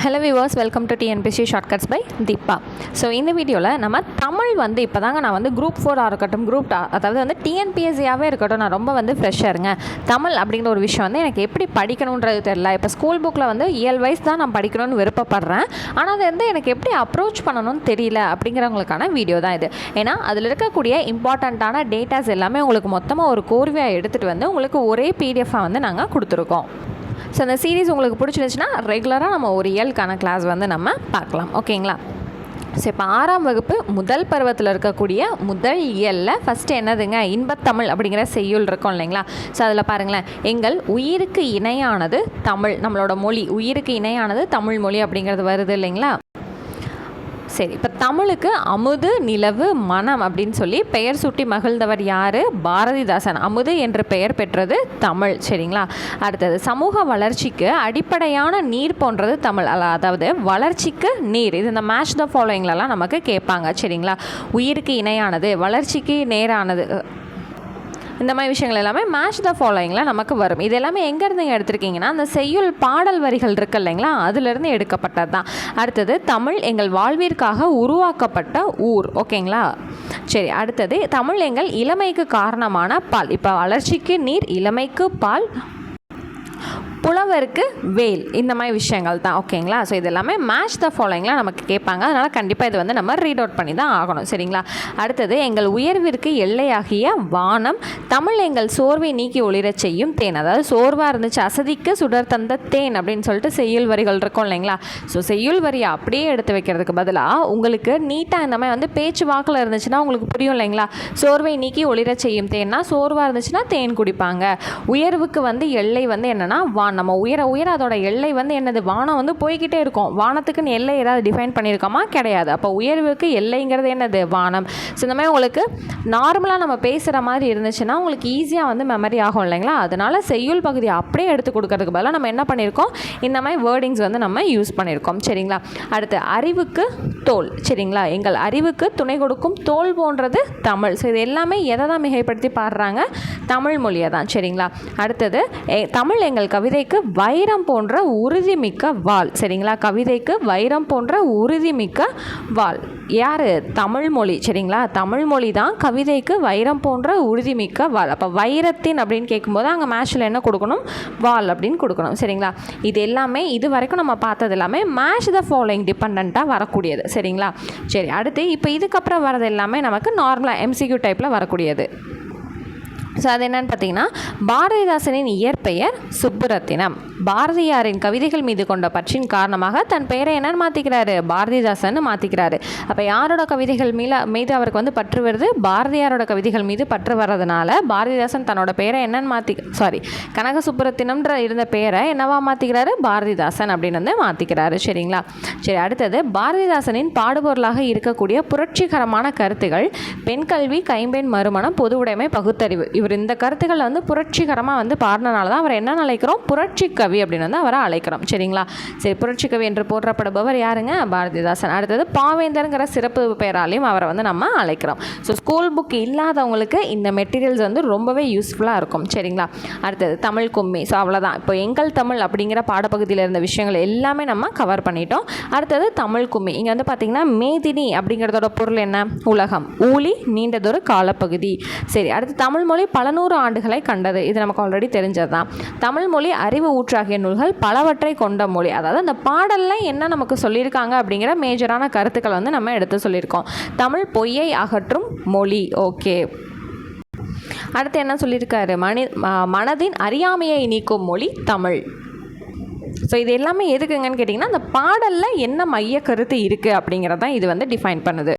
Hello viewers welcome to TNPSC shortcuts by Deepa so இந்த வீடியோவில் நம்ம தமிழ் வந்து இப்போ தாங்க நான் வந்து குரூப் ஃபோராக இருக்கட்டும் குரூப் அதாவது வந்து டிஎன்பிஎஸ்சியாகவே இருக்கட்டும் நான் ரொம்ப வந்து ஃப்ரெஷ்ஷாக இருங்க தமிழ் அப்படிங்கிற ஒரு விஷயம் வந்து எனக்கு எப்படி படிக்கணுன்றது தெரில இப்போ ஸ்கூல் புக்கில் வந்து இயல் வைஸ் தான் நான் படிக்கணும்னு விருப்பப்படுறேன். ஆனால் அது வந்து எனக்கு எப்படி அப்ரோச் பண்ணணும்னு தெரியல அப்படிங்கிறவங்களுக்கான வீடியோ தான் இது. ஏன்னா அதில் இருக்கக்கூடிய இம்பார்ட்டண்ட்டான டேட்டாஸ் எல்லாமே உங்களுக்கு மொத்தமாக ஒரு கோர்வையாக எடுத்துகிட்டு வந்து உங்களுக்கு ஒரே பிடிஎஃபாக வந்து நாங்கள் கொடுத்துருக்கோம். ஸோ அந்த சீரீஸ் உங்களுக்கு பிடிச்சிருந்துச்சுன்னா ரெகுலராக நம்ம ஒரு இயலுக்கான கிளாஸ் வந்து நம்ம பார்க்கலாம். ஓகேங்களா? ஸோ இப்போ ஆறாம் வகுப்பு முதல் பருவத்தில் இருக்கக்கூடிய முதல் இயலில் ஃபஸ்ட்டு என்னதுங்க? இன்பத்தமிழ் அப்படிங்கிற செய்யுள் இருக்கும் இல்லைங்களா? ஸோ அதில் பாருங்களேன். எங்கள் உயிருக்கு இணையானது தமிழ். நம்மளோட மொழி உயிருக்கு இணையானது தமிழ் மொழி அப்படிங்கிறது வருது இல்லைங்களா? சரி இப்போ தமிழுக்கு அமுது நிலவு மனம் அப்படின்னு சொல்லி பெயர் சூட்டி மகிழ்ந்தவர் யார்? பாரதிதாசன். அமுது என்று பெயர் பெற்றது தமிழ் சரிங்களா? அடுத்தது சமூக வளர்ச்சிக்கு அடிப்படையான நீர் போன்றது தமிழ். அதாவது வளர்ச்சிக்கு நீர். இது இந்த மேட்ச் த ஃபாலோயிங்லலாம் நமக்கு கேட்பாங்க சரிங்களா? உயிருக்கு இணையானது வளர்ச்சிக்கு நேரானது இந்த மாதிரி விஷயங்கள் எல்லாமே மேட்ச் த ஃபாலோயிங்கில் நமக்கு வரும். இது எல்லாமே எங்கேருந்து எடுத்திருக்கீங்கன்னா அந்த செய்யுள் பாடல் வரிகள் இருக்கு இல்லைங்களா? அதுலேருந்து எடுக்கப்பட்டது தான். அடுத்தது தமிழ் எங்கள் வாழ்விற்காக உருவாக்கப்பட்ட ஊர். ஓகேங்களா? சரி அடுத்தது தமிழ் எங்கள் இளமைக்கு காரணமான பால். இப்போ வளர்ச்சிக்கு நீர் இளமைக்கு பால் புலவருக்கு வேல். இந்த மாதிரி விஷயங்கள் தான் ஓகேங்களா? ஸோ இது எல்லாமே மேட்ச் த ஃபாலோயிங்லாம் நமக்கு கேட்பாங்க. அதனால் கண்டிப்பாக இது வந்து நம்ம ரீட் அவுட் பண்ணி தான் ஆகணும் சரிங்களா? அடுத்தது எங்கள் உயர்விற்கு எல்லையாகிய வானம் தமிழ் எங்கள் சோர்வை நீக்கி ஒளிரச் செய்யும் தேன். அதாவது சோர்வாக இருந்துச்சு அசதிக்கு சுடர் தந்த தேன் அப்படின்னு சொல்லிட்டு செய்யுள் வரிகள் இருக்கும் இல்லைங்களா? ஸோ செய்யுள் வரியை அப்படியே எடுத்து வைக்கிறதுக்கு பதிலாக உங்களுக்கு நீட்டாக இந்த மாதிரி வந்து பேச்சு வாக்கில் இருந்துச்சுன்னா உங்களுக்கு புரியும் இல்லைங்களா? சோர்வை நீக்கி ஒளிரச் செய்யும் தேன்னா சோர்வாக இருந்துச்சுன்னா தேன் குடிப்பாங்க. உயர்வுக்கு வந்து எல்லை வந்து என்னென்னா வானம். நம்ம உயர உயர அதோட எல்லை வந்து என்னது? வானம் வந்து போய்கிட்டே இருக்கும். வானத்துக்குன்னு எல்லை ஏதாவது டிஃபைன் பண்ணியிருக்கோமா? கிடையாது. அப்போ உயர்வுக்கு எல்லைங்கிறது என்னது? வானம். ஸோ இந்த மாதிரி உங்களுக்கு நார்மலாக நம்ம பேசுகிற மாதிரி இருந்துச்சுன்னா உங்களுக்கு ஈஸியாக வந்து மெமரி ஆகும் இல்லைங்களா? அதனால செய்யுள் பகுதியை அப்படியே எடுத்து கொடுக்கறதுக்கு பதிலாக நம்ம என்ன பண்ணியிருக்கோம்? இந்த மாதிரி வேர்டிங்ஸ் வந்து நம்ம யூஸ் பண்ணியிருக்கோம். சரிங்களா? அடுத்து அறிவுக்கு தோல். சரிங்களா? எங்கள் அறிவுக்கு துணை கொடுக்கும் தோல் போன்றது தமிழ். ஸோ இது எல்லாமே எதை தான் மிகைப்படுத்தி பாடுறாங்க? தமிழ் மொழியை தான். சரிங்களா? அடுத்தது தமிழ் எங்கள் கவிதை கவிதைக்கு வைரம் போன்ற உறுதிமிக்க வாள். சரிங்களா? கவிதைக்கு வைரம் போன்ற உறுதிமிக்க வாள். யார்? தமிழ்மொழி சரிங்களா? தமிழ்மொழி தான் கவிதைக்கு வைரம் போன்ற உறுதிமிக்க வாள். அப்போ வைரத்தின் அப்படின்னு கேட்கும்போது அங்கே மேஷில் என்ன கொடுக்கணும்? வாள் அப்படின்னு கொடுக்கணும். சரிங்களா? இது எல்லாமே இது வரைக்கும் நம்ம பார்த்தது எல்லாமே மேஷ் த ஃபாலோயிங் டிபெண்ட்டாக வரக்கூடியது. சரிங்களா? சரி அடுத்து இப்போ இதுக்கப்புறம் வரது எல்லாமே நமக்கு நார்மலாக எம்சிக்யூ டைப்பில் வரக்கூடியது. ஸோ அது என்னன்னு பார்த்தீங்கன்னா பாரதிதாசனின் இயற்பெயர் சுப்புரத்தினம். பாரதியாரின் கவிதைகள் மீது கொண்ட பற்றின் காரணமாக தன் பெயரை என்னன்னு மாற்றிக்கிறாரு பாரதிதாசன் மாற்றிக்கிறாரு அப்போ யாரோட கவிதைகள் மீல மீது அவருக்கு வந்து பற்று வருது? பாரதியாரோட கவிதைகள் மீது பற்று வர்றதுனால பாரதிதாசன் தன்னோட பெயரை என்னன்னு மாற்றி சாரி கனக சுப்புரத்தினம்ன்ற இருந்த பெயரை என்னவா மாற்றிக்கிறாரு பாரதிதாசன் அப்படின்னு வந்து மாற்றிக்கிறாரு சரிங்களா? சரி அடுத்தது பாரதிதாசனின் பாடுபொருளாக இருக்கக்கூடிய புரட்சிகரமான கருத்துகள் பெண் கல்வி கைம்பெண் மறுமணம் பொது உடைமை பகுத்தறிவு இவர் இந்த கருத்துக்களை வந்து புரட்சிகரமாக வந்து பாடினால தான் அவர் என்ன அழைக்கிறோம்? புரட்சி கவி அப்படின்னு வந்து அவரை அழைக்கிறோம். சரிங்களா? சரி புரட்சி கவி என்று போற்றப்படுபவர் யாருங்க? பாரதிதாசன். அடுத்தது பாவேந்தருங்கிற சிறப்பு பெயராலையும் அவரை வந்து நம்ம அழைக்கிறோம். ஸோ ஸ்கூல் புக் இல்லாதவங்களுக்கு இந்த மெட்டீரியல்ஸ் வந்து ரொம்பவே யூஸ்ஃபுல்லாக இருக்கும். சரிங்களா? அடுத்தது தமிழ் கும்மி. ஸோ அவ்வளோதான் இப்போ எங்கள் தமிழ் அப்படிங்கிற பாடப்பகுதியில் இருந்த விஷயங்கள் எல்லாமே நம்ம கவர் பண்ணிட்டோம். அடுத்தது தமிழ் கும்மி. இங்கே வந்து பார்த்திங்கன்னா மேதினி அப்படிங்கிறதோட பொருள் என்ன? உலகம். ஊழி நீண்டதொரு காலப்பகுதி. சரி அடுத்து தமிழ் மொழி பல நூறு ஆண்டுகளை கண்டது. இது நமக்கு ஆல்ரெடி தெரிஞ்சது தான் தமிழ் மொழி அறிவு ஊற்றாகிய நூல்கள் பலவற்றை கொண்ட மொழி. அதாவது அந்த பாடலில் என்ன நமக்கு சொல்லியிருக்காங்க அப்படிங்கிற மேஜரான கருத்துக்களை வந்து நம்ம எடுத்து சொல்லியிருக்கோம். தமிழ் பொய்யை அகற்றும் மொழி. ஓகே. அடுத்து என்ன சொல்லியிருக்காரு? மனி மனதின் அறியாமையை நீக்கும் மொழி தமிழ். ஸோ இது எல்லாமே எதுக்குங்கன்னு கேட்டிங்கன்னா அந்த பாடலில் என்ன மைய கருத்து இருக்குது அப்படிங்கிறது தான் இது வந்து டிஃபைன் பண்ணுது.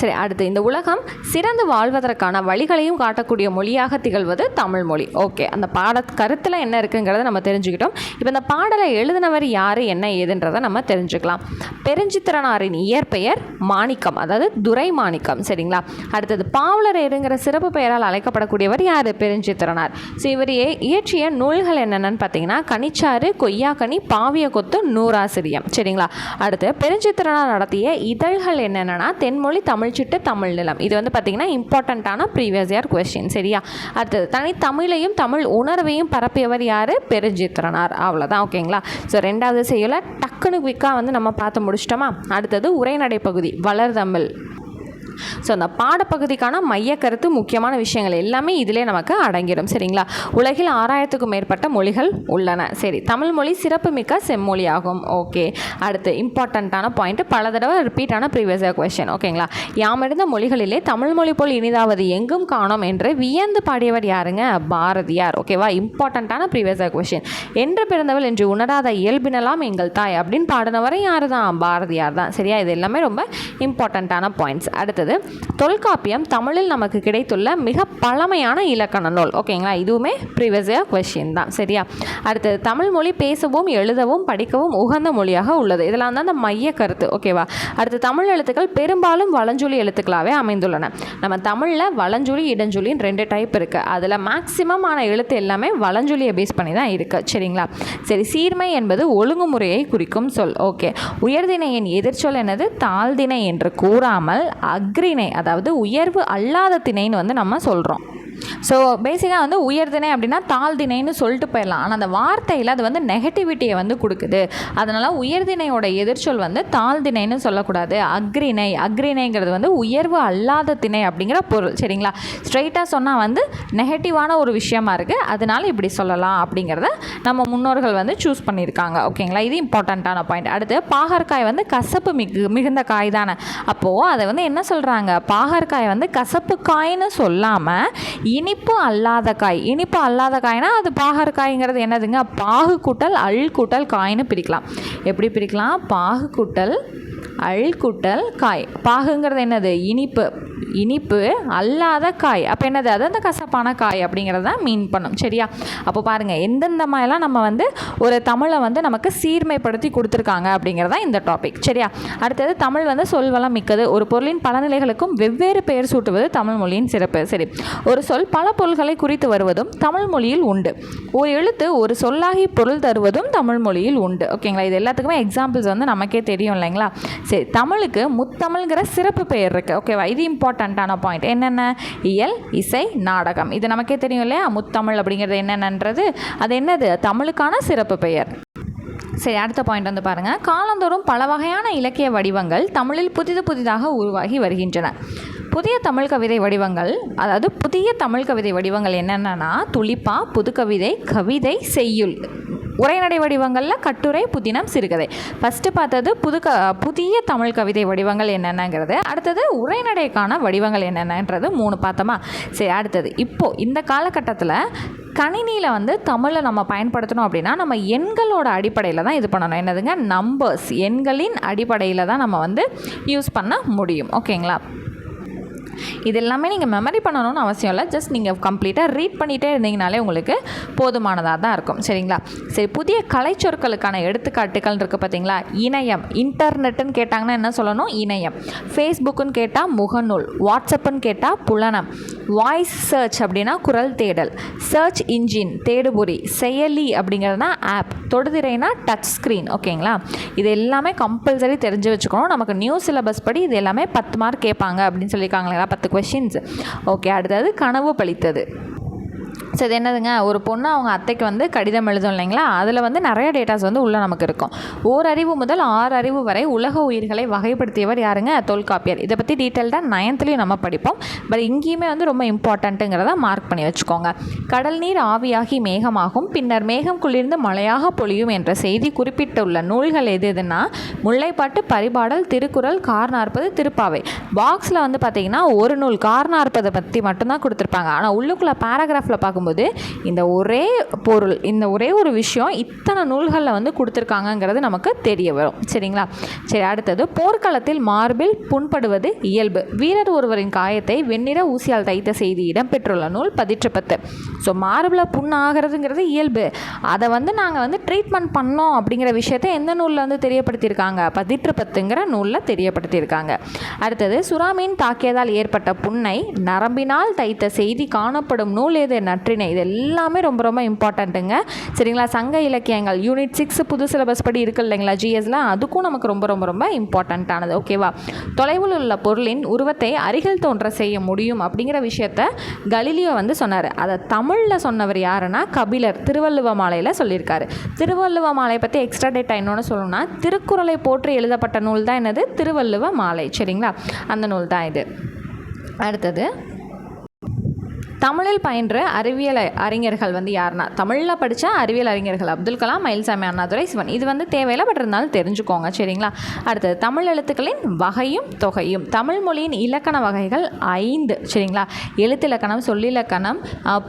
சரி அடுத்து. இந்த உலகம் சிறந்து வாழ்வதற்கான வழிகளையும் காட்டக்கூடிய மொழியாக திகழ்வது தமிழ் மொழி. ஓகே அந்த பாட கருத்தில் என்ன இருக்குங்கிறத நம்ம தெரிஞ்சுக்கிட்டோம். இப்போ இந்த பாடலை எழுதினவர் யார் என்ன ஏதுன்றதை நம்ம தெரிஞ்சுக்கலாம். பெருஞ்சித்திரனாரின் இயற்பெயர் மாணிக்கம் அதாவது துரை மாணிக்கம் சரிங்களா? அடுத்தது பாவலரேருங்கிற சிறப்பு பெயரால் அழைக்கப்படக்கூடியவர் யார்? பெருஞ்சித்திரனார். ஸோ இவர் இயற்றிய நூல்கள் என்னென்னு பார்த்தீங்கன்னா கனிச்சாறு கொய்யாக்கனி பாவிய கொத்து நூறாசிரியம். சரிங்களா? அடுத்து பெருஞ்சித்திரனார் நடத்திய இதழ்கள் என்னென்னா தென்மொழி தமிழ் தமிழ்ச்சிட்டு தமிழ் நிலம். இது வந்து பார்த்திங்கன்னா இம்பார்ட்டண்ட்டான ப்ரீவியஸ் இயர் கொஸ்டின் சரியா? அடுத்தது தனி தமிழையும் தமிழ் உணர்வையும் பரப்பியவர் யார்? பெருஞ்சித்திரனார். அவ்வளோதான் ஓகேங்களா ஸோ ரெண்டாவது செய்யல டக்குனு குவிக்காக வந்து நம்ம பார்த்து முடிச்சிட்டோமா? அடுத்தது உரைநடை பகுதி வளர்தமிழ் ஸோ அந்த பாடப்பகுதிக்கான மைய கருத்து முக்கியமான விஷயங்கள் எல்லாமே இதிலே நமக்கு அடங்கிடும். சரிங்களா? உலகில் ஆறாயிரத்துக்கும் மேற்பட்ட மொழிகள் உள்ளன. சரி தமிழ் மொழி சிறப்புமிக்க செம்மொழி ஆகும் ஓகே அடுத்து இம்பார்ட்டண்ட்டான பாயிண்ட் பல தடவை ரிப்பீட்டான ப்ரீவியஸ் கொஷின் ஓகேங்களா யாமிருந்த மொழிகளிலே தமிழ் மொழி போல் இனிதாவது எங்கும் காணோம் என்று வியந்து பாடியவர் யாருங்க? பாரதியார். ஓகேவா இம்பார்ட்டண்ட்டான ப்ரீவியஸ் கொஷின் என்று பிறந்தவள் என்று உணராத இயல்பினலாம் எங்கள் தாய் அப்படின்னு பாடினவரை யார் தான் பாரதியார் தான். சரியா? இது எல்லாமே ரொம்ப இம்பார்ட்டண்ட்டான பாயிண்ட்ஸ் அடுத்தது தொல்காப்பியம் தமிழில் நமக்கு கிடைத்துள்ள மிக பழமையான இலக்கண நூல். ஓகேங்களா இதுவுமே ப்ரீவியஸ் கொஷின் தான். சரியா? அடுத்தது தமிழ் மொழி பேசவும் எழுதவும் படிக்கவும் உகந்த மொழியாக உள்ளது. இதெல்லாம் தான் அந்த மைய கருத்து. ஓகேவா அடுத்து தமிழ் எழுத்துக்கள் பெரும்பாலும் வளஞ்சொலி எழுத்துக்களாகவே அமைந்துள்ளன. நம்ம தமிழில் வளஞ்சொலி இடஞ்சொலின்னு ரெண்டு டைப் இருக்குது அதில் மேக்சிமம் ஆன எழுத்து எல்லாமே வளஞ்சொலியை பேஸ் பண்ணி தான் இருக்குது சரிங்களா? சரி சீர்மை என்பது ஒழுங்குமுறையை குறிக்கும் சொல். ஓகே உயர்தினையின் எதிர்ச்சொல் என்னது? தாழ்தினை என்று கூறாமல் அக்ரிணை அதாவது உயர்வு அல்லாத திணைன்னு வந்து நம்ம சொல்கிறோம் ஸோ பேசிக்காக வந்து உயர்தினை அப்படின்னா தாழ்தினைன்னு சொல்லிட்டு போயிடலாம். ஆனால் அந்த வார்த்தையில் அது வந்து நெகட்டிவிட்டியை வந்து கொடுக்குது. அதனால் உயர்திணையோட எதிர்ச்சொல் வந்து தாழ்திணைன்னு சொல்லக்கூடாது. அக்ரிணை அக்ரிணைங்கிறது வந்து உயர்வு அல்லாத திணை அப்படிங்கிற பொருள். சரிங்களா? ஸ்ட்ரைட்டாக சொன்னால் வந்து நெகட்டிவான ஒரு விஷயமா இருக்குது அதனால இப்படி சொல்லலாம் அப்படிங்கிறத நம்ம முன்னோர்கள் வந்து சூஸ் பண்ணியிருக்காங்க. ஓகேங்களா? இது இம்பார்ட்டண்ட்டான பாயிண்ட் அடுத்து பாகற்காய் வந்து கசப்பு மிகு மிகுந்த காய் தானே. அப்போது அதை வந்து என்ன சொல்கிறாங்க பாகற்காய் வந்து கசப்பு காய்னு சொல்லாமல் இனிப்பு அல்லாத காய். இனிப்பு அல்லாத காய்னா அது பாகற்காய்ங்கிறது என்னதுங்க? பாகு கூட்டல் அல் கூட்டல் காய்னு பிரிக்கலாம். எப்படி பிரிக்கலாம்? பாகு கூட்டல் அள் காய். பாகுங்கிறது என்னது? இனிப்பு. இனிப்பு அல்லாத காய். அப்போ என்னது? அது அந்த கசப்பான காய் அப்படிங்கிறத தான் மீன் பண்ணும். சரியா? அப்போ பாருங்கள் எந்தெந்த மாதிரிலாம் நம்ம வந்து ஒரு தமிழை வந்து நமக்கு சீர்மைப்படுத்தி கொடுத்துருக்காங்க அப்படிங்கிறதா இந்த டாபிக் சரியா? அடுத்தது தமிழ் வந்து சொல்வளம் மிக்கது. ஒரு பொருளின் பல நிலைகளுக்கும் வெவ்வேறு பெயர் சூட்டுவது தமிழ் மொழியின் சிறப்பு. சரி. ஒரு சொல் பல பொருள்களை குறித்து வருவதும் தமிழ் மொழியில் உண்டு. ஒரு எழுத்து ஒரு சொல்லாகி பொருள் தருவதும் தமிழ் மொழியில் உண்டு. ஓகேங்களா? இது எல்லாத்துக்குமே எக்ஸாம்பிள்ஸ் வந்து நமக்கே தெரியும் இல்லைங்களா? சரி தமிழுக்கு முத்தமிழ்ங்கிற சிறப்பு பெயர் இருக்குது ஓகேவா இது இம்பார்ட்டண்ட்டான பாயிண்ட் என்னென்ன? இயல் இசை நாடகம். இது நமக்கே தெரியும் இல்லையா? முத்தமிழ் அப்படிங்கிறது என்னென்னன்றது? அது என்னது? தமிழுக்கான சிறப்பு பெயர். சரி அடுத்த பாயிண்ட் வந்து பாருங்கள் காலந்தோறும் பல வகையான இலக்கிய வடிவங்கள் தமிழில் புதிது புதிதாக உருவாகி வருகின்றன. புதிய தமிழ் கவிதை வடிவங்கள் அதாவது புதிய தமிழ் கவிதை வடிவங்கள் என்னென்னா துளிப்பா புதுக்கவிதை கவிதை செய்யுள். உரைநடை வடிவங்களில் கட்டுரை புதினம் சிறுகதை. ஃபஸ்ட்டு பார்த்தது புது க புதிய தமிழ் கவிதை வடிவங்கள் என்னென்னங்கிறது. அடுத்தது உரைநடைக்கான வடிவங்கள் என்னென்னன்றது மூணு பார்த்தோமா? சரி அடுத்தது. இப்போது இந்த காலகட்டத்தில் கணினியில் வந்து தமிழை நம்ம பயன்படுத்தணும் அப்படின்னா நம்ம எண்களோட அடிப்படையில் தான் இது பண்ணணும். என்னதுங்க? நம்பர்ஸ் எண்களின் அடிப்படையில் தான் நம்ம வந்து யூஸ் பண்ண முடியும். ஓகேங்களா இது எல்லாமே நீங்கள் மெமரி பண்ணணும்னு அவசியம் இல்லை. ஜஸ்ட் நீங்கள் கம்ப்ளீட்டாக ரீட் பண்ணிகிட்டே இருந்தீங்கனாலே உங்களுக்கு போதுமானதாக தான் இருக்கும். சரிங்களா? சரி புதிய கலைச்சொற்களுக்கான எடுத்துக்காட்டுகள் இருக்குது பார்த்தீங்களா இணையம். இன்டர்நெட்டுன்னு கேட்டாங்கன்னா என்ன சொல்லணும்? இணையம். ஃபேஸ்புக்குன்னு கேட்டால் முகநூல். வாட்ஸ்அப்புன்னு கேட்டால் புலனம். வாய்ஸ் சர்ச் அப்படின்னா குரல் தேடல். சர்ச் இன்ஜின் தேடுபொறி. செயலி அப்படிங்கிறதுனா ஆப் தொடுதிரைனா டச் ஸ்க்ரீன் ஓகேங்களா இது எல்லாமே கம்பல்சரி தெரிஞ்சு வச்சுக்கணும். நமக்கு நியூ சிலபஸ் படி இது எல்லாமே பத்து மார்க் கேட்பாங்க அப்படின்னு சொல்லியிருக்காங்களா. பத்து கொஷின்ஸ் ஓகே அடுத்தது கனவு பழித்தது. ஸோ இது என்னதுங்க? ஒரு பொண்ணு அவங்க அத்தைக்கு வந்து கடிதம் எழுதும் இல்லைங்களா? அதில் வந்து நிறைய டேட்டாஸ் வந்து உள்ளே நமக்கு இருக்கும். ஓரறிவு முதல் ஆறு அறிவு வரை உலக உயிர்களை வகைப்படுத்தியவர் யாருங்க? தொல்காப்பியர் இதை பற்றி டீட்டெயில்டாக நயன்த்துலேயும் நம்ம படிப்போம். பட் இங்கேயுமே வந்து ரொம்ப இம்பார்ட்டண்ட்டுங்கிறத மார்க் பண்ணி வச்சுக்கோங்க. கடல் நீர் ஆவியாகி மேகமாகும். பின்னர் மேகம் குளிர்ந்து மழையாக பொழியும் என்ற செய்தி குறிப்பிட்டுள்ள நூல்கள் எது எதுனா முல்லைப்பாட்டு பரிபாடல் திருக்குறள் கார் நாற்பது திருப்பாவை பாக்ஸில் வந்து பார்த்தீங்கன்னா ஒரு நூல் கார் நாற்பதை பற்றி மட்டும்தான் கொடுத்துருப்பாங்க. ஆனால் உள்ளுக்குள்ளே பேராகிராஃபில் பார்க்கும்போது இந்த ஒரே பொருள் இந்த ஒரே ஒரு விஷயம் இத்தனை நூல்களில் வந்து கொடுத்துருக்காங்கங்கிறது நமக்கு தெரிய வரும். சரிங்களா? சரி அடுத்தது போர்க்களத்தில் மார்பில் புண்படுவது இயல்பு. வீரர் ஒருவரின் காயத்தை வெண்ணிற ஊசியால் தைத்த செய்தி இடம்பெற்றுள்ள நூல் பதிற்றுப்பத்து. ஸோ மார்பில் புண் ஆகிறதுங்கிறது இயல்பு. அதை வந்து நாங்கள் வந்து ட்ரீட்மெண்ட் பண்ணோம் அப்படிங்கிற விஷயத்தை எந்த நூலில் வந்து தெரியப்படுத்தியிருக்காங்க? பதிற்றுப்பத்துங்கிற நூலில் தெரியப்படுத்தியிருக்காங்க. அடுத்தது சுறாமீன் தாக்கியதால் ஏற்பட்ட புண்ணை நரம்பினால் தைத்த செய்தி காணப்படும் நூல் எது? நற்றினை இது எல்லாமே ரொம்ப ரொம்ப இம்பார்ட்டண்ட்டுங்க சரிங்களா? சங்க இலக்கியங்கள் யூனிட் சிக்ஸ் புது சிலபஸ் படி இருக்குது இல்லைங்களா? ஜிஎஸ்ல அதுக்கும் நமக்கு ரொம்ப ரொம்ப ரொம்ப இம்பார்ட்டண்ட்டானது ஓகேவா தொலைவில் உள்ள பொருளின் உருவத்தை அருகில் தோன்ற செய்ய முடியும் அப்படிங்கிற விஷயத்த கலிலியோ வந்து சொன்னார். அதை தமிழில் சொன்னவர் யாருன்னா கபிலர். திருவள்ளுவ மாலையில் சொல்லியிருக்காரு. திருவள்ளுவ மாலையை பற்றி எக்ஸ்ட்ரா டேட்டா இன்னொன்று சொல்லணும்னா திருக்குறளை போற்றி எழுதப்பட்ட நூல் தான் என்னது? திருவள்ளுவ மாலை. சரிங்களா? அந்த நூல் தான் இது. அடுத்தது தமிழில் பயின்ற அறிவியல் அறிஞர்கள் வந்து யாருன்னா தமிழில் படித்த அறிவியல் அறிஞர்கள் அப்துல் கலாம் மயில்சாமி அண்ணாதுரை சிவன். இது வந்து தேவையில்லை பட் இருந்தாலும் தெரிஞ்சுக்கோங்க சரிங்களா? அடுத்தது தமிழ் எழுத்துக்களின் வகையும் தொகையும். தமிழ் மொழியின் இலக்கண வகைகள் ஐந்து சரிங்களா? எழுத்திலக்கணம் சொல்லிலக்கணம்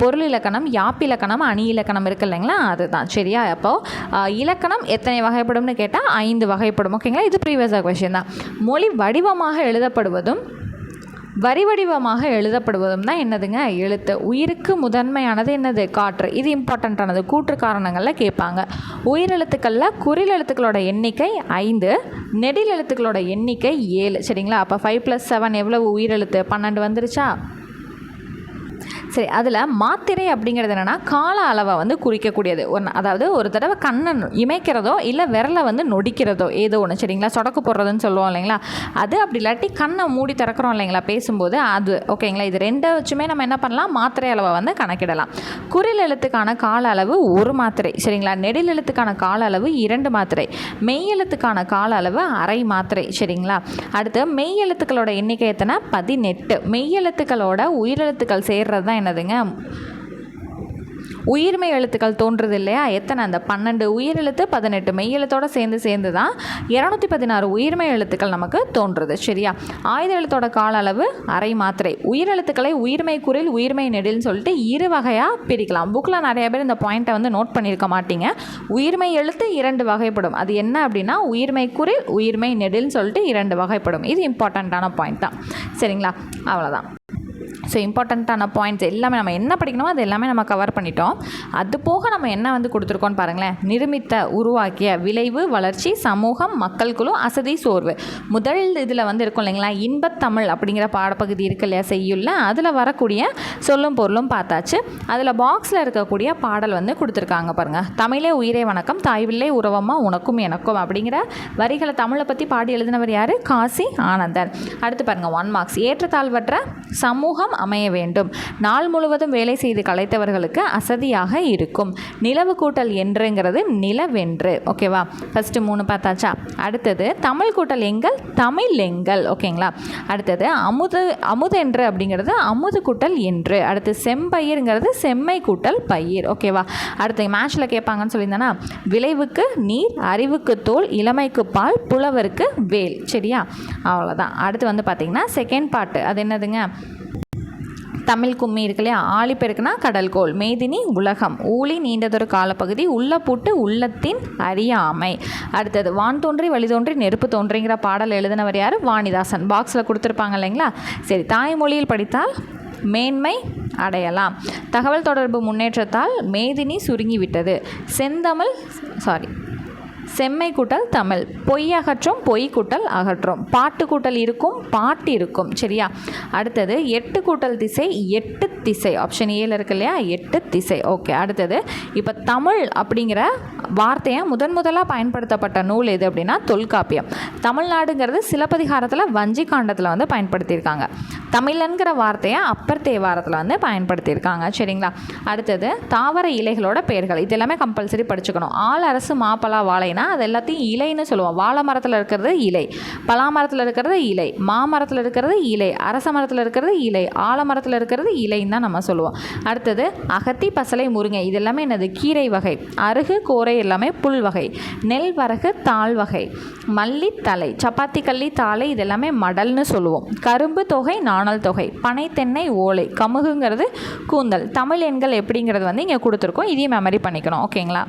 பொருள் இலக்கணம் யாப்பிலக்கணம் அணி இலக்கணம் இருக்கு இல்லைங்களா? அதுதான் சரியா? அப்போது இலக்கணம் எத்தனை வகைப்படும்னு கேட்டால் ஐந்து வகைப்படும் ஓகேங்களா? இது ப்ரீவியஸாக கொஷின் தான். மொழி வடிவமாக எழுதப்படுவதும் வரி வடிவமாக எழுதப்படுவதும் தான் என்னதுங்க? எழுத்து. உயிருக்கு முதன்மையானது என்னது? காற்று. இது இம்பார்ட்டண்ட்டானது கூற்று காரணங்களில் கேட்பாங்க. உயிரெழுத்துக்களில் குறில் எழுத்துக்களோட எண்ணிக்கை ஐந்து நெடில் எழுத்துக்களோட எண்ணிக்கை ஏழு. சரிங்களா? அப்போ ஃபைவ் ப்ளஸ் செவன் எவ்வளவு உயிரெழுத்து? பன்னெண்டு வந்துருச்சா? சரி அதில் மாத்திரை அப்படிங்கிறது என்னென்னா கால அளவை வந்து குறிக்கக்கூடியது. ஒன்று அதாவது ஒரு தடவை கண்ணை இமைக்கிறதோ இல்லை விரலை வந்து நொடிக்கிறதோ ஏதோ ஒன்று சரிங்களா? சொடக்கு போடுறதுன்னு சொல்லுவோம் இல்லைங்களா? அது அப்படி இல்லாட்டி கண்ணை மூடி திறக்கிறோம் இல்லைங்களா? பேசும்போது அது ஓகேங்களா? இது ரெண்டை வச்சுமே நம்ம என்ன பண்ணலாம்? மாத்திரை அளவை வந்து கணக்கிடலாம். குறில் எழுத்துக்கான கால அளவு ஒரு மாத்திரை சரிங்களா? நெடில் எழுத்துக்கான கால அளவு இரண்டு மாத்திரை மெய் எழுத்துக்கான கால அளவு அரை மாத்திரை சரிங்களா? அடுத்து மெய் எழுத்துக்களோட எண்ணிக்கை எத்தனை? பதினெட்டு. மெய் எழுத்துக்களோட உயிரெழுத்துக்கள் சேர்றது தான் என்னதுங்க? உயிர்மை எழுத்துக்கள் தோன்றுறது இல்லையா எத்தனை? அந்த பன்னெண்டு உயிர் எழுத்து பதினெட்டு மெய் எழுத்தோட சேர்ந்து சேர்ந்து தான் இரநூத்தி பதினாறு உயிர்மை எழுத்துக்கள் நமக்கு தோன்றுது. சரியா? ஆயுத எழுத்தோட கால அளவு அரை மாத்திரை. உயிர் எழுத்துக்களை உயிர்மை குரில் உயிர்மை நெடில்னு சொல்லிட்டு இரு வகையாக பிரிக்கலாம். புக்கில் நிறைய பேர் இந்த பாயிண்ட்டை வந்து நோட் பண்ணியிருக்க மாட்டீங்க. உயிர்மை எழுத்து இரண்டு வகைப்படும். அது என்ன அப்படின்னா உயிர்மை குரில் உயிர்மை நெடில்னு சொல்லிட்டு இரண்டு வகைப்படும். இது இம்பார்ட்டண்ட்டான பாயிண்ட் தான். சரிங்களா? அவ்வளோதான் ஸோ இம்பார்ட்டண்ட்டான பாயிண்ட்ஸ் எல்லாமே நம்ம என்ன படிக்கணுமோ அது எல்லாமே நம்ம கவர் பண்ணிட்டோம். அது போக நம்ம என்ன வந்து கொடுத்துருக்கோம்னு பாருங்களேன். நிருமித்த உருவாக்கிய விளைவு வளர்ச்சி சமூகம் மக்கள் குழு அசதி சோர்வு. முதல் இதில் வந்து இருக்கும் இல்லைங்களா? இன்பத்தமிழ் அப்படிங்கிற பாடப்பகுதி இருக்கு இல்லையா? செய்யுள்ள அதில் வரக்கூடிய சொல்லும் பொருளும் பார்த்தாச்சு. அதில் பாக்ஸில் இருக்கக்கூடிய பாடல் வந்து கொடுத்துருக்காங்க பாருங்கள் தமிழே உயிரே வணக்கம் தாய்வில்லை உறவம்மா உனக்கும் எனக்கும் அப்படிங்கிற வரிகளை தமிழை பற்றி பாடி எழுதினவர் யார்? காசி ஆனந்தன். அடுத்து பாருங்கள் ஒன் மார்க்ஸ் ஏற்றத்தாழ்வற்ற சமூகம் அமைய வேண்டும். நாள் முழுவதும் வேலை செய்து களைத்தவர்களுக்கு அசதியாக இருக்கும். நிலவு கூட்டல் என்றுங்கிறது நிலவென்று. ஓகேவா ஃபஸ்ட்டு மூணு பார்த்தாச்சா? அடுத்தது தமிழ் கூட்டல் எங்கள் தமிழ் எங்கள். ஓகேங்களா அடுத்தது அமுது அமுதென்று அப்படிங்கிறது அமுது கூட்டல் என்று. அடுத்து செம்பயிர்ங்கிறது செம்மை கூட்டல் பயிர். ஓகேவா அடுத்து மேட்ச்சில் கேட்பாங்கன்னு சொல்லியிருந்தேன்னா விளைவுக்கு நீர் அறிவுக்கு தோல் இளமைக்கு பால் புலவருக்கு வேல். சரியா? அவ்வளோதான் அடுத்து வந்து பார்த்திங்கன்னா செகண்ட் பார்ட்டு அது என்னதுங்க? தமிழ் கும்மி இருக்கு இல்லையா? ஆழிப்பெருக்குனா கடல்கோள். மேதினி உலகம். ஊழி நீண்டதொரு காலப்பகுதி உள்ள பூட்டு உள்ளத்தின் அறியாமை. அடுத்தது வான் தோன்றி வழி தோன்றி நெருப்பு தோன்றிங்கிற பாடல் எழுதினவர் யார்? வாணிதாசன். பாக்ஸில் கொடுத்துருப்பாங்க இல்லைங்களா? சரி தாய்மொழியில் படித்தால் மேன்மை அடையலாம். தகவல் தொடர்பு முன்னேற்றத்தால் மேதினி சுருங்கிவிட்டது. செந்தமிழ் சாரி செம்மை கூட்டல் தமிழ். பொய் அகற்றும் பொய் கூட்டல் அகற்றும். பாட்டு கூட்டல் இருக்கும் பாட்டு இருக்கும். சரியா? அடுத்தது எட்டு கூட்டல் திசை எட்டு திசை. ஆப்ஷன் ஏல இருக்கு இல்லையா? எட்டு திசை. ஓகே அடுத்தது இப்போ தமிழ் அப்படிங்கிற வார்த்தையை முதன் முதலாக பயன்படுத்தப்பட்ட நூல் எது அப்படின்னா தொல்காப்பியம். தமிழ்நாடுங்கிறது சிலப்பதிகாரத்தில் வஞ்சி காண்டத்தில் வந்து பயன்படுத்தியிருக்காங்க. தமிழன்கிற வார்த்தையை அப்பர் தேவாரத்தில் வந்து பயன்படுத்தியிருக்காங்க. சரிங்களா? அடுத்தது தாவர இலைகளோட பெயர்கள். இது எல்லாமே கம்பல்சரி படிச்சுக்கணும். ஆள் அரசு மாப்பலா வாழைனா அது எல்லாத்தையும் இலைன்னு சொல்லுவோம். வாழை மரத்தில் இருக்கிறது இலை பலா மரத்தில் இருக்கிறது இலை மாமரத்தில் இருக்கிறது இலை அரச மரத்தில் இருக்கிறது இலை ஆலமரத்தில் இருக்கிறது இலைன்னு தான் நம்ம சொல்லுவோம். அடுத்தது அகத்தி பசலை முருங்கை. இது எல்லாமே என்னது? கீரை வகை. அருகு கோரை எல்லாமே புல் வகை. நெல் வரகு தாள் வகை. மல்லி தலை சப்பாத்தி கள்ளி தாளை இது எல்லாமே மடல்னு சொல்லுவோம். கரும்பு தொகை நாணல் தொகை. பனை தென்னை ஓலை. கமுகுங்கிறது கூந்தல். தமிழ் எண்கள் எப்படிங்கிறது வந்து இங்கே கொடுத்துருக்கோம். இதையும் மெமரி பண்ணிக்கணும். ஓகேங்களா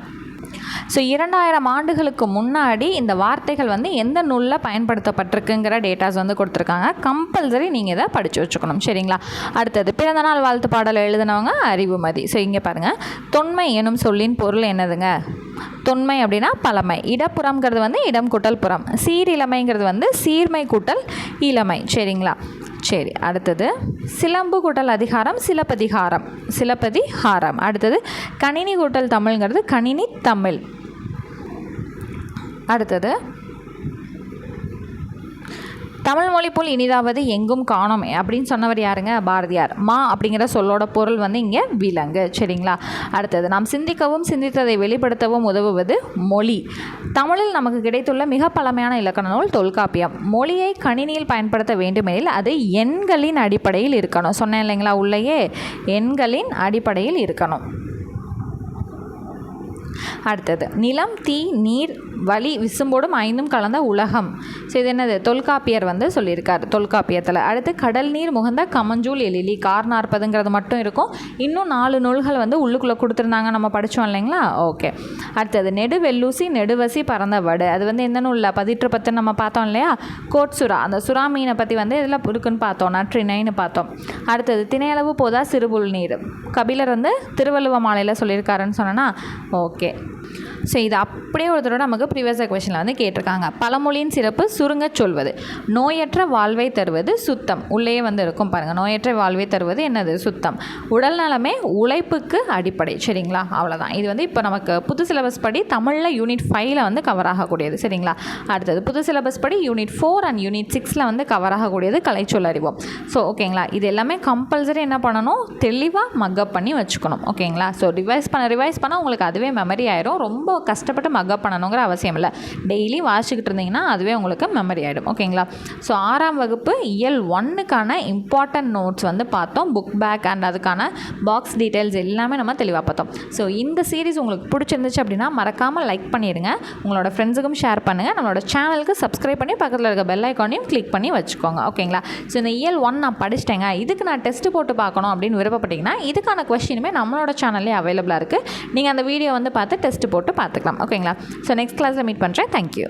ஸோ இரண்டாயிரம் ஆண்டுகளுக்கு முன்னாடி இந்த வார்த்தைகள் வந்து எந்த நூலில் பயன்படுத்தப்பட்டிருக்குங்கிற டேட்டாஸ் வந்து கொடுத்துருக்காங்க. கம்பல்சரி நீங்கள் இதை படித்து வச்சுக்கணும். சரிங்களா? அடுத்தது பிறந்தநாள் வாழ்த்து பாடல் எழுதினவங்க அறிவுமதி. ஸோ இங்கே பாருங்கள் தொன்மை எனும் சொல்லின் பொருள் என்னதுங்க? தொன்மை அப்படின்னா பழமை. இடப்புறம்ங்கிறது வந்து இடம் கூட்டல் புறம். சீரிழமைங்கிறது வந்து சீர்மை கூட்டல் இளமை. சரிங்களா? சரி அடுத்தது சிலம்பு கூட்டல் அதிகாரம் சிலப்பதிகாரம். சிலப்பதிகாரம் அடுத்தது கணினி கூட்டல் தமிழ்ங்கிறது கணினி தமிழ். அடுத்தது தமிழ் மொழி போல் இனிதாவது எங்கும் காணோமே அப்படின்னு சொன்னவர் யாருங்க? பாரதியார். மா அப்படிங்கிற சொல்லோட பொருள் வந்து இங்கே விலங்கு. சரிங்களா? அடுத்தது நாம் சிந்திக்கவும் சிந்தித்ததை வெளிப்படுத்தவும் உதவுவது மொழி. தமிழில் நமக்கு கிடைத்துள்ள மிக பழமையான இலக்கண நூல் தொல்காப்பியம். மொழியை கணினியில் பயன்படுத்த வேண்டுமெனில் அது எண்களின் அடிப்படையில் இருக்கணும். சொன்னேன் இல்லைங்களா? உள்ளேயே எண்களின் அடிப்படையில் இருக்கணும். அடுத்தது நிலம் தீ நீர் வலி விசும்போடும் ஐந்தும் கலந்த உலகம். ஸோ இது என்னது? தொல்காப்பியர் வந்து சொல்லியிருக்கார் தொல்காப்பியத்தில். அடுத்து கடல் நீர் முகந்த கமஞ்சூல் எழிலி கார் நாற்பதுங்கிறது மட்டும் இருக்கும். இன்னும் நாலு நூல்கள் வந்து உள்ளுக்குள்ளே கொடுத்துருந்தாங்க நம்ம படித்தோம் இல்லைங்களா? ஓகே. அடுத்தது நெடுவெல்லூசி நெடுவசி பறந்த வடு. அது வந்து எந்த நூலில்? பதிற்று பத்து நம்ம பார்த்தோம் இல்லையா? கோட் சுறா அந்த சுறா மீனை பற்றி வந்து இதில் இருக்குன்னு பார்த்தோம் நற்றினைன்னு பார்த்தோம். அடுத்தது திணையளவு போதா சிறுபுல் நீர். கபிலர் வந்து திருவள்ளுவ மாலையில் சொல்லியிருக்காருன்னு சொன்னேன்னா ஓகே. ஸோ இது அப்படியே ஒருத்தரோட நமக்கு ப்ரீவியஸ் கொஷனில் வந்து கேட்டிருக்காங்க. பழமொழியின் சிறப்பு சுருங்க சொல்வது. நோயற்ற வாழ்வை தருவது சுத்தம். உள்ளே வந்து இருக்கும் பாருங்கள் நோயற்ற வாழ்வை தருவது என்னது? சுத்தம். உடல் நலமே உழைப்புக்கு அடிப்படை. சரிங்களா? அவ்வளோதான் இது வந்து இப்போ நமக்கு புது சிலபஸ் படி தமிழில் யூனிட் ஃபைவ்ல வந்து கவர் ஆகக்கூடியது. சரிங்களா? அடுத்தது புது சிலபஸ் படி யூனிட் ஃபோர் அண்ட் யூனிட் சிக்ஸில் வந்து கவர் ஆகக்கூடியது கலைச்சொல் சொல்லறிவோம் ஸோ ஓகேங்களா இது எல்லாமே கம்பல்சரி என்ன பண்ணணும்? தெளிவாக மக்கப் பண்ணி வச்சுக்கணும். ஓகேங்களா ஸோ ரிவைஸ் பண்ண ரிவைஸ் பண்ணால் உங்களுக்கு அதுவே மெமரி ஆயிரும். ரொம்ப கஷ்டப்பட்டு மக்கப் பண்ணணுங்கிற அவசியம் இல்லை. டெய்லி வாசிக்கிட்டு இருந்தீங்கன்னா அதுவே உங்களுக்கு மெமரி ஆகிடும் ஓகேங்களா ஸோ ஆறாம் வகுப்பு இயல் ஒன்னுக்கான இம்பார்ட்டன்ட் நோட்ஸ் வந்து பார்த்தோம். புக் பேக் அண்ட் அதுக்கான பாக்ஸ் டீட்டெயில்ஸ் எல்லாமே நம்ம தெளிவாக பார்த்தோம். ஸோ இந்த சீரிஸ் உங்களுக்கு பிடிச்சிருந்துச்சு அப்படின்னா மறக்காமல் லைக் பண்ணிடுங்க. உங்களோட ஃப்ரெண்ட்ஸுக்கும் ஷேர் பண்ணுங்கள் நம்மளோட சேனலுக்கு சப்ஸ்கிரைப் பண்ணி பக்கத்தில் இருக்க பெல் ஐக்கானையும் கிளிக் பண்ணி வச்சுக்கோங்க. ஓகேங்களா ஸோ இந்த இயல் ஒன் நான் படிச்சிட்டேங்க. இதுக்கு நான் டெஸ்ட் போட்டு பார்க்கணும் அப்படின்னு விருப்பப்பட்டீங்கன்னா இதுக்கான கொஸ்டினுமே நம்மளோட சேனல்லே அவைலபிளாக இருக்குது நீங்கள் அந்த வீடியோ வந்து பார்த்து டெஸ்ட் போட்டு பார்த்துக்கலாம். ஓகேங்களா ஸோ நெக்ஸ்ட் கிளாஸில் மீட் பண்ணுறேன் தேங்க்யூ